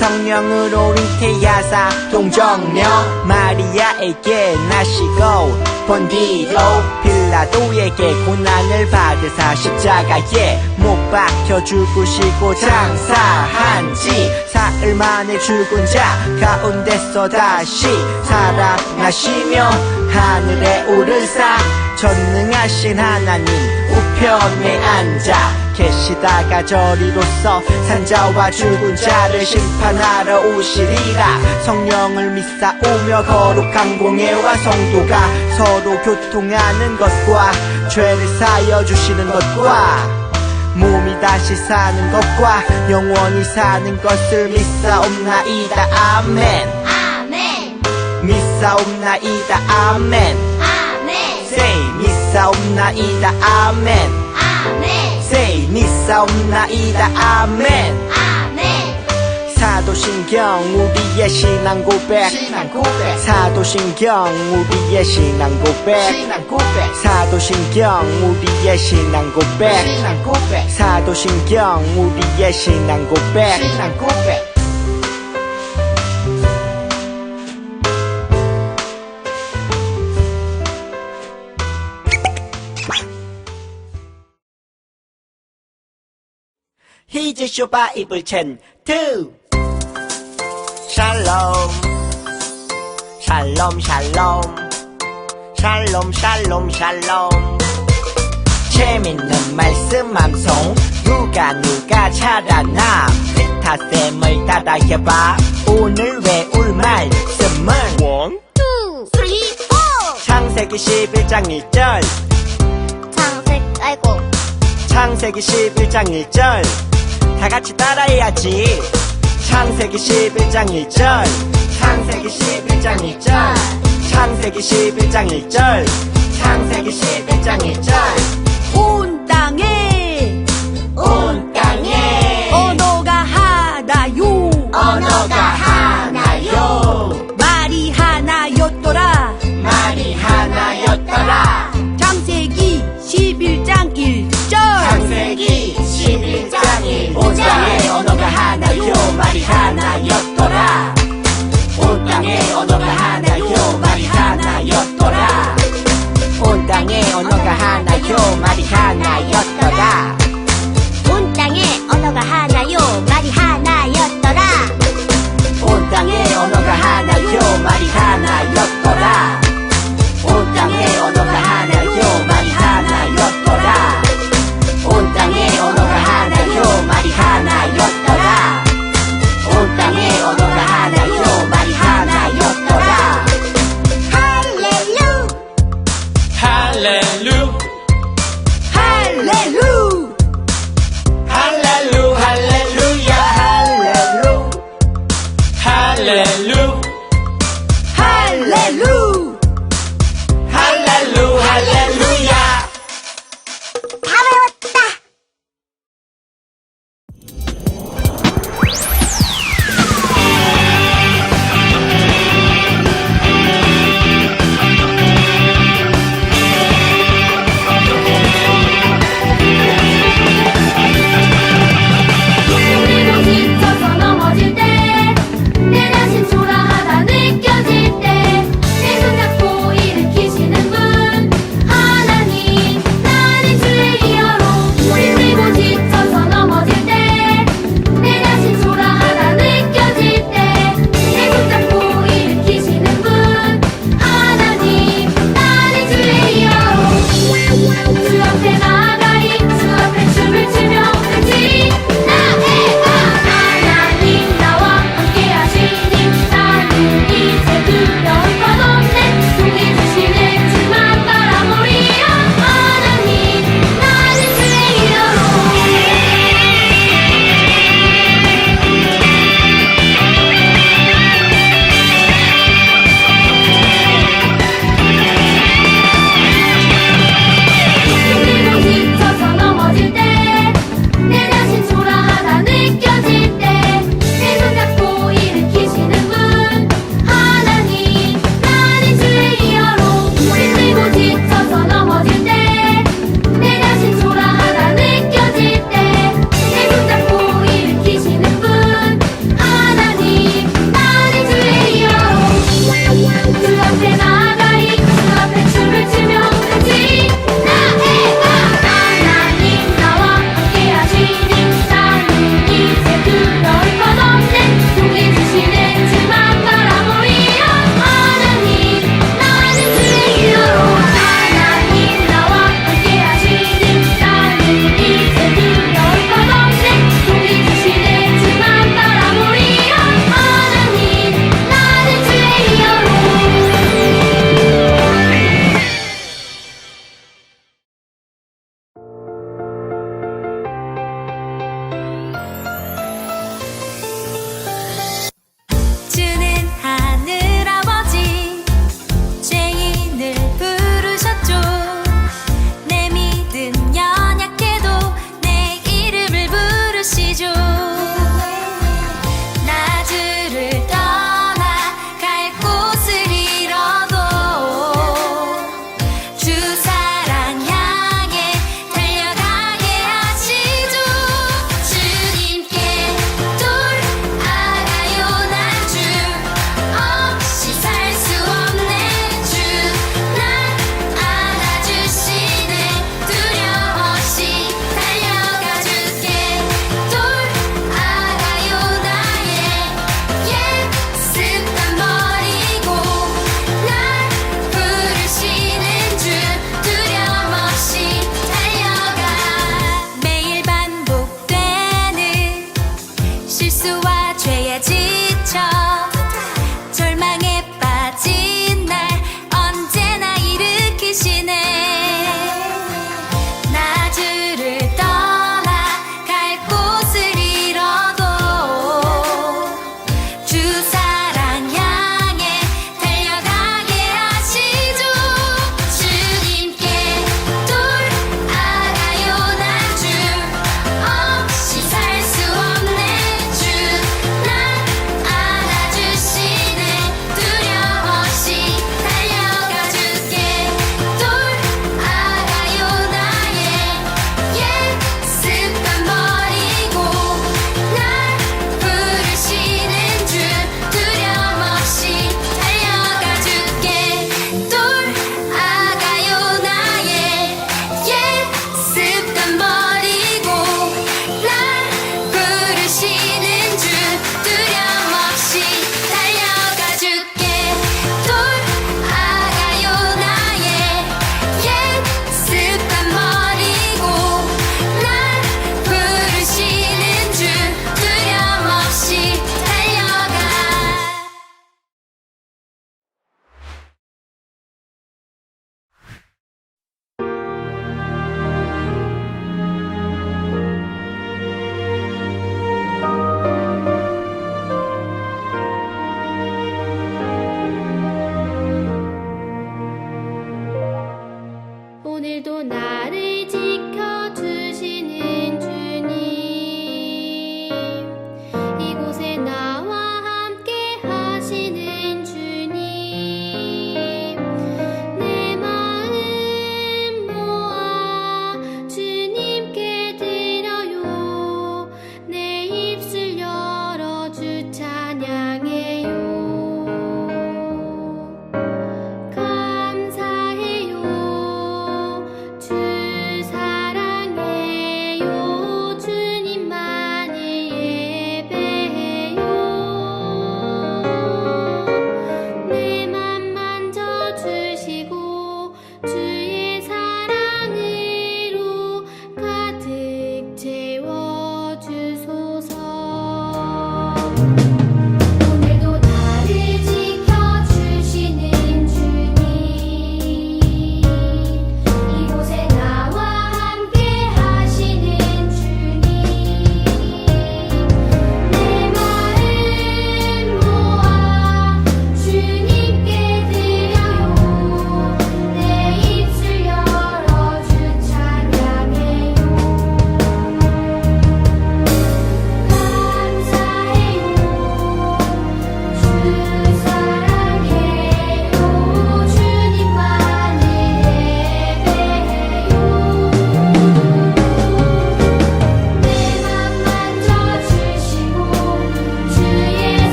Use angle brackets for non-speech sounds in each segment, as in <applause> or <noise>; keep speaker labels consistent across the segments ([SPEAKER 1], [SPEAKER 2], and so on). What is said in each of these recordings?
[SPEAKER 1] 성령으로 잉태하사. 동정녀 마리아에게 나시고 본디로 빌라도에게 고난을 받으사 십자가에 못 박혀 죽으시고 장사한 지 사흘 만에 죽은 자 가운데서 다시 살아나시며 하늘에 오르사 전능하신 하나님 우편에 앉아 계시다가 저리로서 산자와 죽은 자를 심판하러 오시리라. 성령을 믿사오며 거룩한 공예와 성도가 서로 교통하는 것과 죄를 사여 주시는 것과 몸이 다시 사는 것과 영원히 사는 것을 믿사옵나이다. 아멘.
[SPEAKER 2] 아멘.
[SPEAKER 1] 믿사옵나이다. 아멘.
[SPEAKER 2] 아멘.
[SPEAKER 1] Say 믿사옵나이다. 아멘
[SPEAKER 2] 아멘
[SPEAKER 1] say 믿사옵나이다. 아멘.
[SPEAKER 2] 아멘.
[SPEAKER 1] 사도신경 우리의 신앙 고백.
[SPEAKER 3] 신앙 고백.
[SPEAKER 1] 사도신경 우리의 신앙 고백.
[SPEAKER 3] 신앙 고백.
[SPEAKER 1] 사도신경 우리의 신앙 고백.
[SPEAKER 3] 신앙 고백.
[SPEAKER 1] 사도신경 우리의 신앙 고백.
[SPEAKER 3] 신앙 고백
[SPEAKER 1] 히즈 쇼바 이블 첸투 샬롬. 샬롬 샬롬. 샬롬 샬롬 샬롬. 재밌는 말씀 암송 누가 누가 잘하나? 리타쌤을 따라해봐. 오늘 외울 말씀은 원
[SPEAKER 2] 투 쓰리 포!
[SPEAKER 1] 창세기 11장 1절.
[SPEAKER 2] 창색 아이고.
[SPEAKER 1] 창세기 11장 1절 다 같이 따라해야지. 창세기 11장 1절. 창세기 11장 1절. 창세기 11장 1절. 창세기 11장 1절.
[SPEAKER 4] 온 땅에
[SPEAKER 1] 온 땅에
[SPEAKER 4] 언어가 하나요.
[SPEAKER 1] 언어가 하나요.
[SPEAKER 4] 말이 하나였더라.
[SPEAKER 1] 말이 하나였더라.
[SPEAKER 4] 창세기 11장 1절.
[SPEAKER 1] 창세기 11장 1절 땅에 언어가 하나요 말이 하나였더라 온 땅에 언어가 하나요 말이 하나였더라 온 땅에 언어가 하나요 말이 하나였더라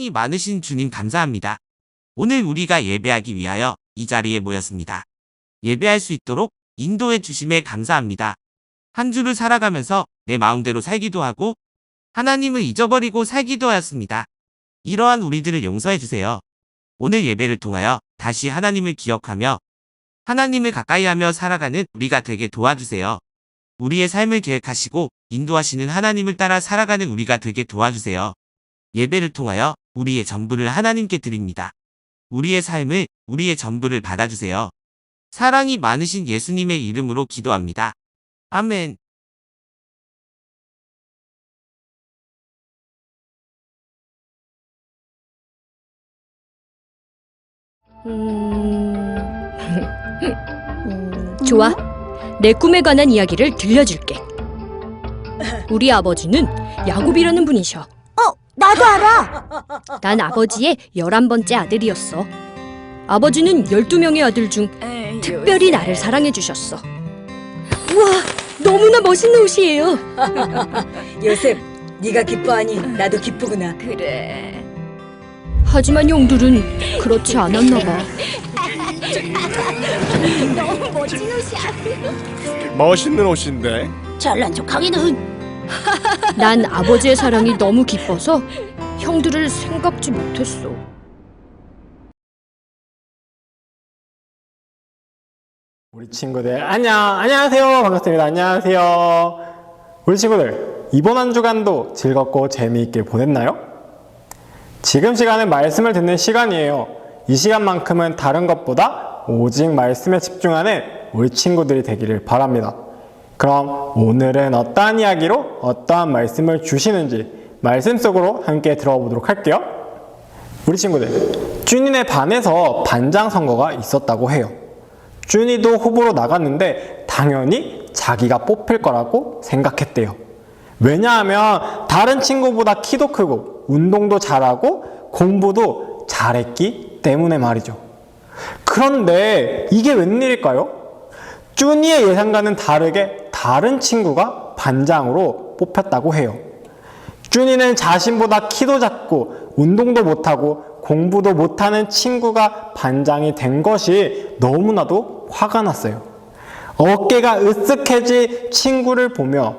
[SPEAKER 5] 사랑이 많으신 주님 감사합니다. 오늘 우리가 예배하기 위하여 이 자리에 모였습니다. 예배할 수 있도록 인도해 주심에 감사합니다. 한 주를 살아가면서 내 마음대로 살기도 하고 하나님을 잊어버리고 살기도 하였습니다. 이러한 우리들을 용서해 주세요. 오늘 예배를 통하여 다시 하나님을 기억하며 하나님을 가까이하며 살아가는 우리가 되게 도와주세요. 우리의 삶을 계획하시고 인도하시는 하나님을 따라 살아가는 우리가 되게 도와주세요. 예배를 통하여 우리의 전부를 하나님께 드립니다. 우리의 삶을, 우리의 전부를 받아주세요. 사랑이 많으신 예수님의 이름으로 기도합니다. 아멘.
[SPEAKER 6] 음... 음, 좋아. 내 꿈에 관한 이야기를 들려줄게. 우리 아버지는 야곱이라는 분이셔.
[SPEAKER 2] 어, 나도 알아.
[SPEAKER 6] 난 아버지의 열한 번째 아들이었어. 아버지는 열두 명의 아들 중 특별히 나를 사랑해 주셨어. 우와, 너무나 멋있는 옷이에요. <laughs>
[SPEAKER 7] 요셉, 네가 기뻐하니 나도 기쁘구나.
[SPEAKER 6] 하지만 형들은 그렇지 않았나 봐. <laughs>
[SPEAKER 2] 너무 멋진 옷이야.
[SPEAKER 8] 멋있는 옷인데.
[SPEAKER 2] 잘난 척하기는
[SPEAKER 6] 난 아버지의 사랑이 너무 기뻐서 형들을 생각지 못했어.
[SPEAKER 9] 우리 친구들 안녕 안녕하세요. 반갑습니다. 안녕하세요. 우리 친구들 이번 한 주간도 즐겁고 재미있게 보냈나요? 지금 시간은 말씀을 듣는 시간이에요. 이 시간만큼은 다른 것보다 오직 말씀에 집중하는 우리 친구들이 되기를 바랍니다 그럼 오늘은 어떠한 이야기로 어떠한 말씀을 주시는지 말씀 속으로 함께 들어보도록 할게요 우리 친구들 준이네 반에서 반장 선거가 있었다고 해요 준이도 후보로 나갔는데 당연히 자기가 뽑힐 거라고 생각했대요. 왜냐하면 다른 친구보다 키도 크고 운동도 잘하고 공부도 잘했기 때문에 말이죠. 그런데 이게 웬일일까요? 준이의 예상과는 다르게 다른 친구가 반장으로 뽑혔다고 해요. 준이는 자신보다 키도 작고 운동도 못하고 공부도 못하는 친구가 반장이 된 것이 너무나도 화가 났어요. 어깨가 으쓱해진 친구를 보며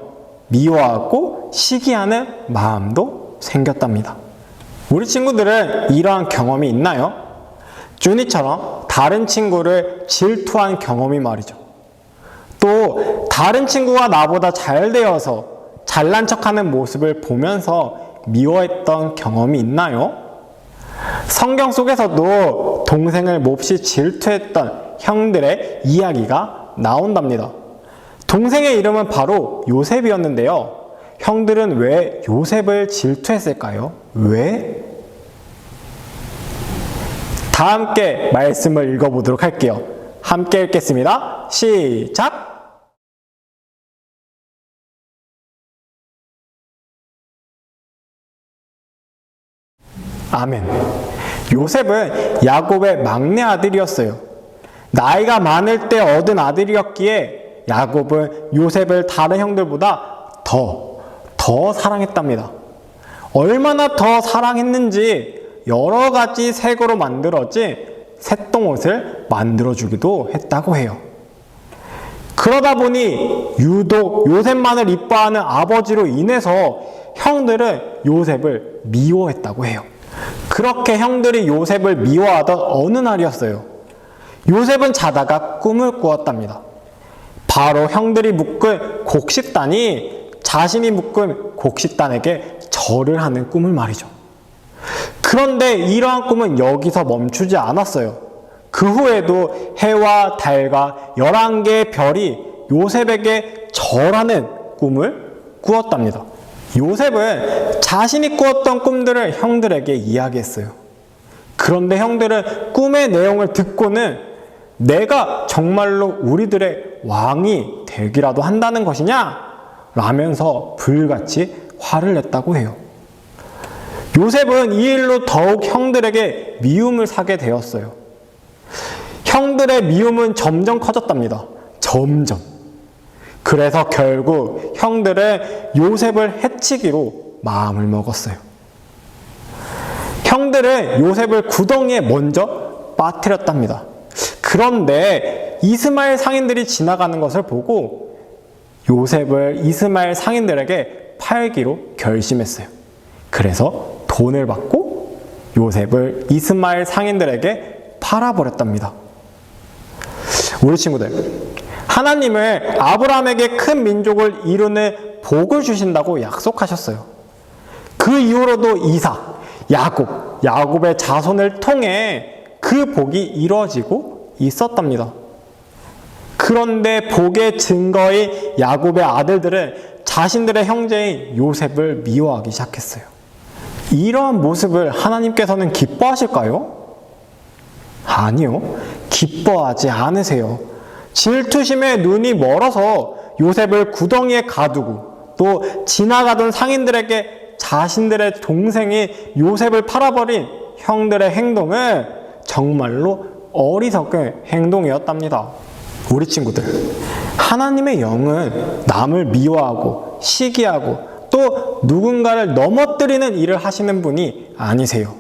[SPEAKER 9] 미워하고 시기하는 마음도 생겼답니다. 우리 친구들은 이러한 경험이 있나요? 준이처럼 다른 친구를 질투한 경험이 말이죠. 또 다른 친구가 나보다 잘 되어서 잘난 척하는 모습을 보면서 미워했던 경험이 있나요? 성경 속에서도 동생을 몹시 질투했던 형들의 이야기가 나온답니다. 동생의 이름은 바로 요셉이었는데요. 형들은 왜 요셉을 질투했을까요? 왜? 다 함께 말씀을 읽어보도록 할게요. 함께 읽겠습니다. 시작! 아멘. 요셉은 야곱의 막내 아들이었어요. 나이가 많을 때 얻은 아들이었기에 야곱은 요셉을 다른 형들보다 더, 더 사랑했답니다. 얼마나 더 사랑했는지 여러 가지 색으로 만들어진 새똥옷을 만들어주기도 했다고 해요. 그러다 보니 유독 요셉만을 이뻐하는 아버지로 인해서 형들은 요셉을 미워했다고 해요. 그렇게 형들이 요셉을 미워하던 어느 날이었어요. 요셉은 자다가 꿈을 꾸었답니다. 바로 형들이 묶은 곡식단이 자신이 묶은 곡식단에게 절을 하는 꿈을 말이죠. 그런데 이러한 꿈은 여기서 멈추지 않았어요. 그 후에도 해와 달과 11개의 별이 요셉에게 절하는 꿈을 꾸었답니다. 요셉은 자신이 꾸었던 꿈들을 형들에게 이야기했어요. 그런데 형들은 꿈의 내용을 듣고는 내가 정말로 우리들의 왕이 되기라도 한다는 것이냐? 라면서 불같이 화를 냈다고 해요. 요셉은 이 일로 더욱 형들에게 미움을 사게 되었어요. 형들의 미움은 점점 커졌답니다. 점점. 그래서 결국 형들은 요셉을 해치기로 마음을 먹었어요. 형들은 요셉을 구덩이에 먼저 빠뜨렸답니다. 그런데 이스마엘 상인들이 지나가는 것을 보고 요셉을 이스마엘 상인들에게 팔기로 결심했어요. 그래서 돈을 받고 요셉을 이스마엘 상인들에게 팔아버렸답니다. 우리 친구들, 하나님을 아브라함에게 큰 민족을 이루는 복을 주신다고 약속하셨어요. 그 이후로도 이삭, 야곱, 야곱의 자손을 통해 그 복이 이루어지고 있었답니다. 그런데 복의 증거인 야곱의 아들들은 자신들의 형제인 요셉을 미워하기 시작했어요. 이러한 모습을 하나님께서는 기뻐하실까요? 아니요. 기뻐하지 않으세요. 질투심에 눈이 멀어서 요셉을 구덩이에 가두고 또 지나가던 상인들에게 자신들의 동생이 요셉을 팔아버린 형들의 행동은 정말로 어리석은 행동이었답니다. 우리 친구들, 하나님의 영은 남을 미워하고 시기하고 또 누군가를 넘어뜨리는 일을 하시는 분이 아니세요.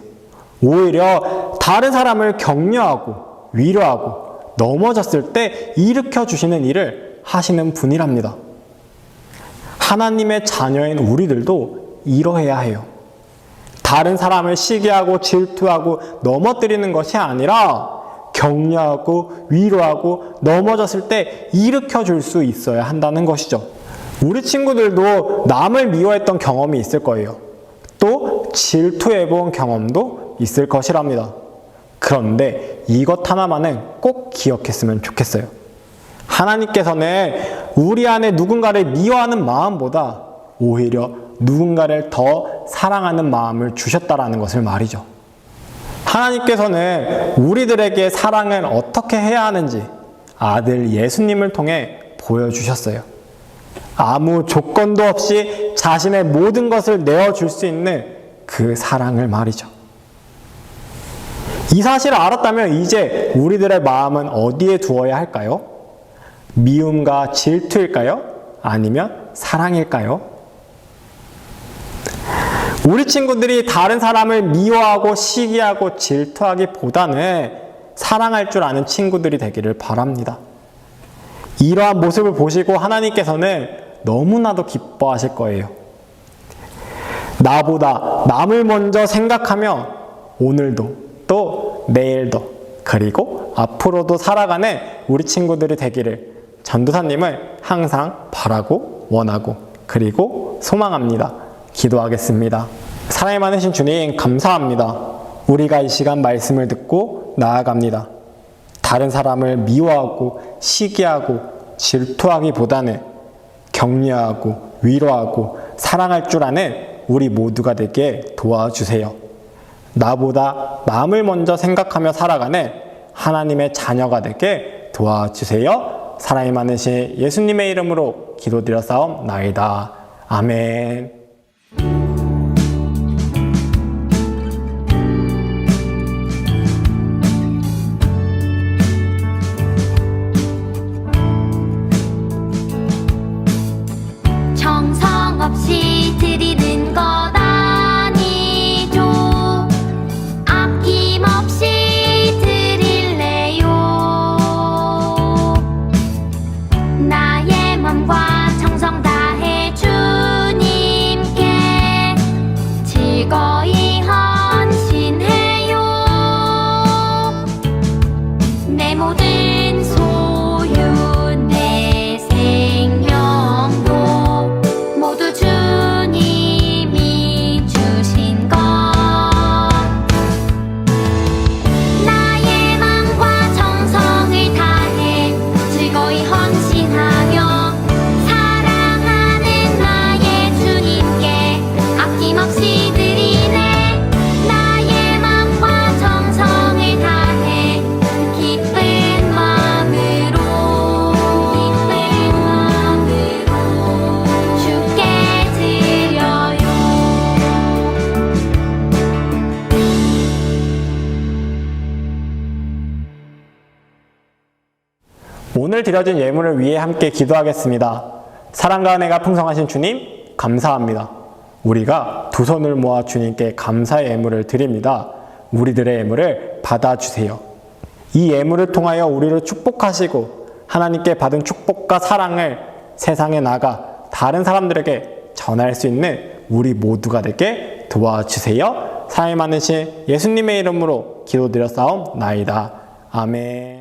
[SPEAKER 9] 오히려 다른 사람을 격려하고 위로하고 넘어졌을 때 일으켜 주시는 일을 하시는 분이랍니다. 하나님의 자녀인 우리들도 이러해야 해요. 다른 사람을 시기하고 질투하고 넘어뜨리는 것이 아니라 격려하고 위로하고 넘어졌을 때 일으켜 줄 수 있어야 한다는 것이죠. 우리 친구들도 남을 미워했던 경험이 있을 거예요. 또 질투해 본 경험도 있을 것이랍니다. 그런데 이것 하나만은 꼭 기억했으면 좋겠어요. 하나님께서는 우리 안에 누군가를 미워하는 마음보다 오히려 누군가를 더 사랑하는 마음을 주셨다라는 것을 말이죠. 하나님께서는 우리들에게 사랑을 어떻게 해야 하는지 아들 예수님을 통해 보여주셨어요. 아무 조건도 없이 자신의 모든 것을 내어줄 수 있는 그 사랑을 말이죠. 이 사실을 알았다면 이제 우리들의 마음은 어디에 두어야 할까요? 미움과 질투일까요? 아니면 사랑일까요? 우리 친구들이 다른 사람을 미워하고 시기하고 질투하기보다는 사랑할 줄 아는 친구들이 되기를 바랍니다. 이러한 모습을 보시고 하나님께서는 너무나도 기뻐하실 거예요. 나보다 남을 먼저 생각하며 오늘도 또 내일도 그리고 앞으로도 살아가는 우리 친구들이 되기를 전도사님을 항상 바라고 원하고 그리고 소망합니다. 기도하겠습니다. 사랑이 많으신 주님 감사합니다. 우리가 이 시간 말씀을 듣고 나아갑니다. 다른 사람을 미워하고 시기하고 질투하기보다는 격려하고 위로하고 사랑할 줄 아는 우리 모두가 되게 도와주세요. 나보다 남을 먼저 생각하며 살아가는 하나님의 자녀가 되게 도와주세요. 사랑이 많으신 예수님의 이름으로 기도드려 싸움 나이다. 아멘. 오늘 드려진 예물을 위해 함께 기도하겠습니다. 사랑과 은혜가 풍성하신 주님, 감사합니다. 우리가 두 손을 모아 주님께 감사의 예물을 드립니다. 우리들의 예물을 받아주세요. 이 예물을 통하여 우리를 축복하시고 하나님께 받은 축복과 사랑을 세상에 나가 다른 사람들에게 전할 수 있는 우리 모두가 되게 도와주세요. 사랑이 많으신 예수님의 이름으로 기도드려 싸움 나이다. 아멘.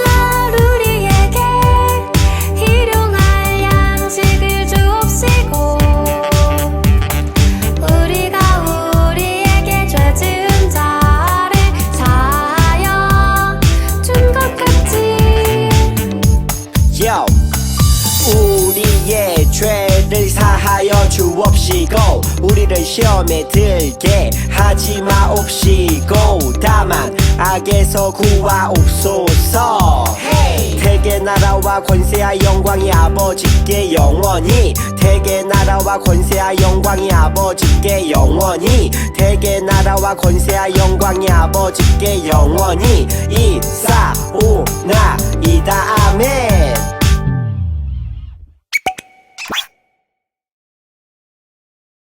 [SPEAKER 1] 시험에 들게 하지 마옵시고 다만 악에서 구하옵소서. 대개 나라와 권세와 영광이 아버지께 영원히 대개 나라와 권세와 영광이 아버지께 영원히 대개 나라와 권세와 영광이 아버지께 영원히 이사오나이다. 아멘